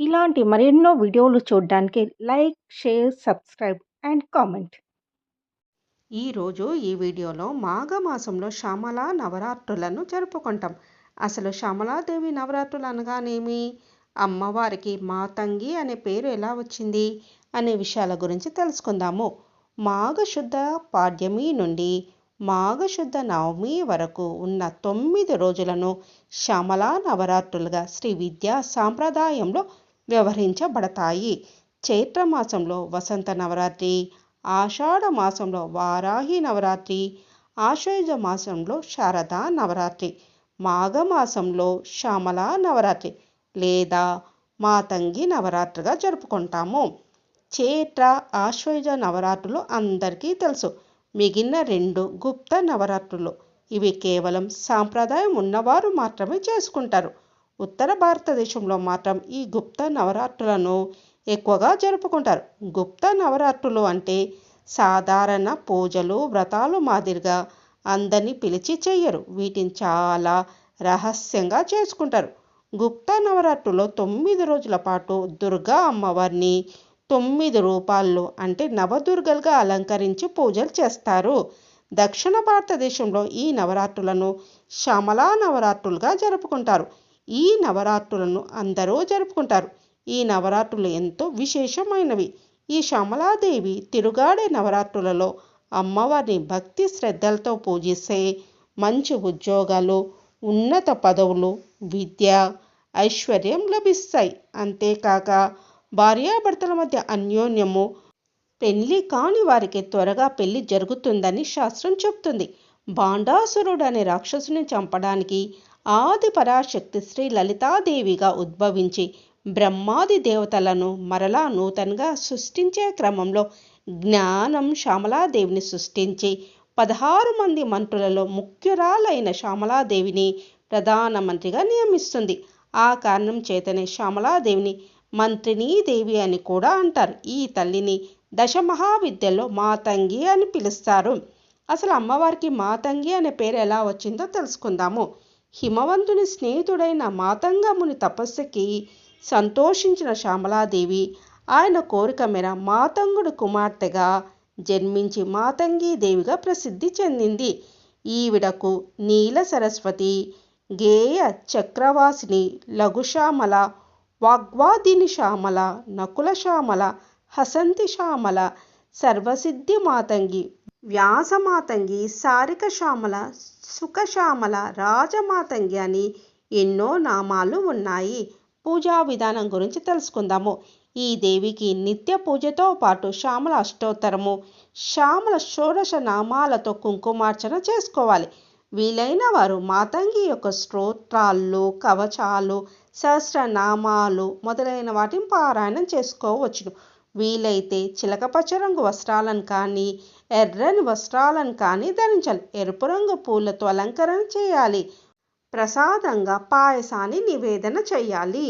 ఇలాంటి మరెన్నో వీడియోలు చూడడానికి like, share, subscribe and comment. ఈరోజు ఈ వీడియోలో మాఘమాసంలో శ్యామల నవరాత్రులను జరుపుకుంటాం. అసలు శ్యామలాదేవి నవరాత్రులు అనగానేమి? అమ్మవారికి మాతంగి అనే పేరు ఎలా వచ్చింది? అనే విషయాల గురించి తెలుసుకుందాము. మాఘశుద్ధ పాడ్యమి నుండి మాఘశుద్ధ నవమి వరకు ఉన్న తొమ్మిది రోజులను శ్యామలా నవరాత్రులుగా శ్రీ విద్యా సాంప్రదాయంలో వ్యవహరించబడతాయి. చైత్రమాసంలో వసంత నవరాత్రి, ఆషాఢ మాసంలో వారాహి నవరాత్రి, ఆశ్వయుజ మాసంలో శారదా నవరాత్రి, మాఘమాసంలో శ్యామలా నవరాత్రి లేదా మాతంగి నవరాత్రిగా జరుపుకుంటాము. చైత్ర, ఆశ్వయుజ నవరాత్రులు అందరికీ తెలుసు. మిగిలిన రెండు గుప్త నవరాత్రులు. ఇవి కేవలం సాంప్రదాయం ఉన్నవారు మాత్రమే చేసుకుంటారు. ఉత్తర భారతదేశంలో మాత్రం ఈ గుప్త నవరాత్రులను ఎక్కువగా జరుపుకుంటారు. గుప్త నవరాత్రులు అంటే సాధారణ పూజలు, వ్రతాలు మాదిరిగా అందరినీ పిలిచి చెయ్యరు. వీటిని చాలా రహస్యంగా చేసుకుంటారు. గుప్త నవరాత్రులో తొమ్మిది రోజుల పాటు దుర్గా అమ్మవారిని తొమ్మిది రూపాల్లో అంటే నవదుర్గలుగా అలంకరించి పూజలు చేస్తారు. దక్షిణ భారతదేశంలో ఈ నవరాత్రులను శ్యామలా నవరాత్రులుగా జరుపుకుంటారు. ఈ నవరాత్రులను అందరూ జరుపుకుంటారు. ఈ నవరాత్రులు ఎంతో విశేషమైనవి. ఈ శ్యామలాదేవి తిరుగాడే నవరాత్రులలో అమ్మవారిని భక్తి శ్రద్ధలతో పూజిస్తే మంచి ఉద్యోగాలు, ఉన్నత పదవులు, విద్య, ఐశ్వర్యం లభిస్తాయి. అంతేకాక భార్యాభర్తల మధ్య అన్యోన్యము, పెళ్ళి కాని వారికి త్వరగా పెళ్ళి జరుగుతుందని శాస్త్రం చెబుతుంది. బాండాసురుడు అనే రాక్షసుని చంపడానికి ఆది పరాశక్తి శ్రీ లలితాదేవిగా ఉద్భవించి బ్రహ్మాది దేవతలను మరలా నూతనంగా సృష్టించే క్రమంలో జ్ఞానం శ్యామలాదేవిని సృష్టించి పదహారు మంది మంత్రులలో ముఖ్యురాలైన శ్యామలాదేవిని ప్రధానమంత్రిగా నియమిస్తుంది. ఆ కారణం చేతనే శ్యామలాదేవిని మంత్రిణీదేవి అని కూడా అంటారు. ఈ తల్లిని దశమహావిద్యల్లో మాతంగి అని పిలుస్తారు. అసలు అమ్మవారికి మాతంగి అనే పేరు ఎలా వచ్చిందో తెలుసుకుందాము. హిమవంతుని స్నేహితుడైన మాతంగముని తపస్సుకి సంతోషించిన శ్యామలాదేవి ఆయన కోరిక మేర మాతంగుడి కుమార్తెగా జన్మించి మాతంగీదేవిగా ప్రసిద్ధి చెందింది. ఈవిడకు నీల సరస్వతి, గేయ చక్రవాసిని, లఘుశ్యామల, వాగ్వాదిని శ్యామల, నకుల శ్యామల, హసంతి శ్యామల, సర్వసిద్ధి మాతంగి, వ్యాస మాతంగి, సారిక శ్యామల, సుఖశ్యామల, రాజమాతంగి అని ఎన్నో నామాలు ఉన్నాయి. పూజా విధానం గురించి తెలుసుకుందాము. ఈ దేవికి నిత్య పూజతో పాటు శ్యామల అష్టోత్తరము, శ్యామల షోడశ నామాలతో కుంకుమార్చన చేసుకోవాలి. వీలైన వారు మాతంగి యొక్క స్తోత్రాలు, కవచాలు, సహస్రనామాలు మొదలైన వాటిని పారాయణం చేసుకోవచ్చును. వీలైతే చిలకపచ్చ రంగు వస్త్రాలను కానీ, ఎర్రని వస్త్రాలను కానీ ధరించాలి. ఎరుపు రంగు పూలతో అలంకరణ చేయాలి. ప్రసాదంగా పాయసాన్ని నివేదన చేయాలి.